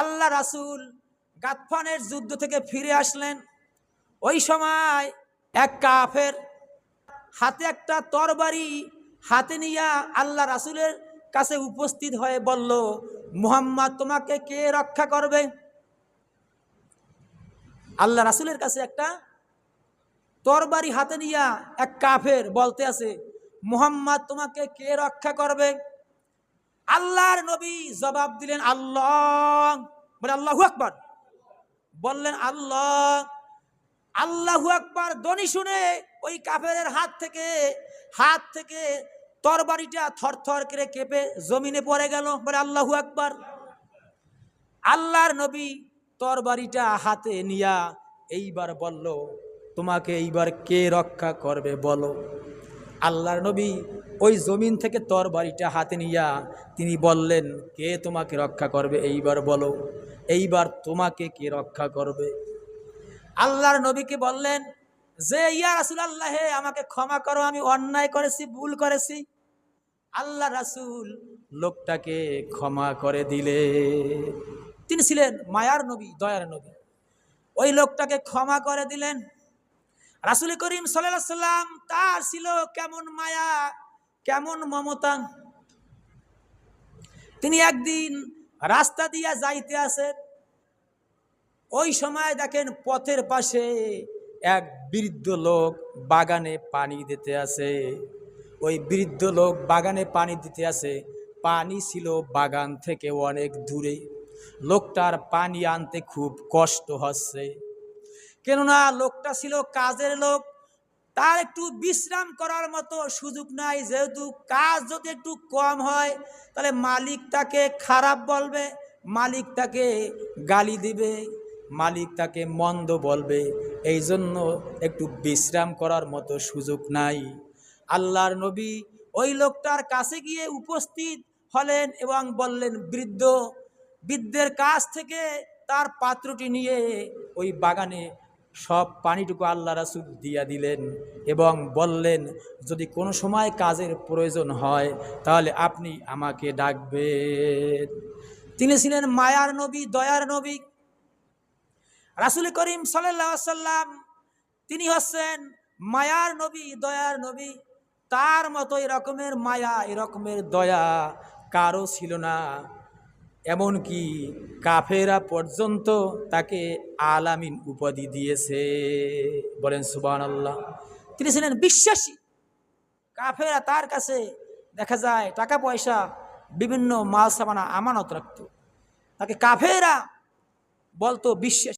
আল্লাহ রাসুল গাতফানের যুদ্ধ থেকে ফিরে আসলেন। ওই সময় এক কাফের হাতে একটা তরবারি হাতে নিয়া আল্লাহ রাসুলের কাছে উপস্থিত হয়ে বলল, মুহাম্মদ, তোমাকে কে রক্ষা করবে? আল্লাহ রাসূলের কাছে একটা তরবারি হাতে নিয়া এক কাফের বলতে আছে, মুহাম্মদ, তোমাকে কে রক্ষা করবে? আল্লাহর নবী জবাব দিলেন, আল্লাহ। বলে, আল্লাহু আকবার। বললেন, আল্লাহ। আল্লাহু আকবার, ধ্বনি শুনে ওই কাফেরের হাত থেকে হাত থেকে তরবারিটা থরথর করে কেঁপে জমিনে পড়ে গেল। বলে, আল্লাহু আকবার। আল্লাহর নবী তরবারিটা হাতে নিয়া এইবার বলল, তোমাকে এইবার কে রক্ষা করবে বলো? আল্লাহর নবী ওই জমিন থেকে তর বাড়িটা হাতে নিয়া তিনি বললেন, কে তোমাকে রক্ষা করবে? এইবার বলো, এইবার তোমাকে কে রক্ষা করবে? আল্লাহর নবীকে বললেন, যে ইয়া রাসুল আল্লাহ আমাকে ক্ষমা করো, আমি অন্যায় করেছি, ভুল করেছি। আল্লাহ রাসুল লোকটাকে ক্ষমা করে দিলে। তিনি ছিলেন মায়ার নবী, দয়ার নবী। ওই লোকটাকে ক্ষমা করে দিলেন রাসুল করিম সাল্লাম, তার ছিল কেমন মায়া, কেমন মমতা। তিনি একদিন রাস্তা দিয়া যাইতে আসেন। ওই সময় দেখেন পথের পাশে এক বৃদ্ধ লোক বাগানে পানি দিতে আসে। ওই বৃদ্ধ লোক বাগানে পানি দিতে আসে। পানি ছিল বাগান থেকে অনেক দূরে। লোকটার পানি আনতে খুব কষ্ট হচ্ছে। কেননা লোকটা ছিল কাজের লোক, তার একটু বিশ্রাম করার মতো সুযোগ নাই। যেহেতু কাজ যদি একটু কম হয়, তাহলে মালিক তাকে খারাপ বলবে মালিক তাকে গালি দিবে মালিক তাকে মন্দ বলবে। এই জন্য একটু বিশ্রাম করার মতো সুযোগ নাই। আল্লাহর নবী ওই লোকটার কাছে গিয়ে উপস্থিত হলেন এবং বললেন, বৃদ্ধ, বৃদ্ধের কাছ থেকে তার পাত্রটি নিয়ে ওই বাগানে সব পানিটুকু আল্লাহ রাসুল দিয়া দিলেন এবং বললেন, যদি কোনো সময় কাজের প্রয়োজন হয়, তাহলে আপনি আমাকে ডাকবেন। তিনি ছিলেন মায়ার নবী, দয়ার নবী। রাসুল করিম সাল্লাম তিনি হচ্ছেন মায়ার নবী, দয়ার নবী। তার মতো এরকমের মায়া এরকমের দয়া কারও ছিল না। এমনকি কাফেরা পর্যন্ত তাকে আলামিন উপাধি দিয়েছে। বলেন সুবান আল্লাহ তিনি ছিলেন বিশ্বাসী। কাফেরা তার কাছে দেখা যায় টাকা পয়সা বিভিন্ন মাল সামানা আমানত রাখত। তাকে কাফেরা বলতো, বিশ্বাস।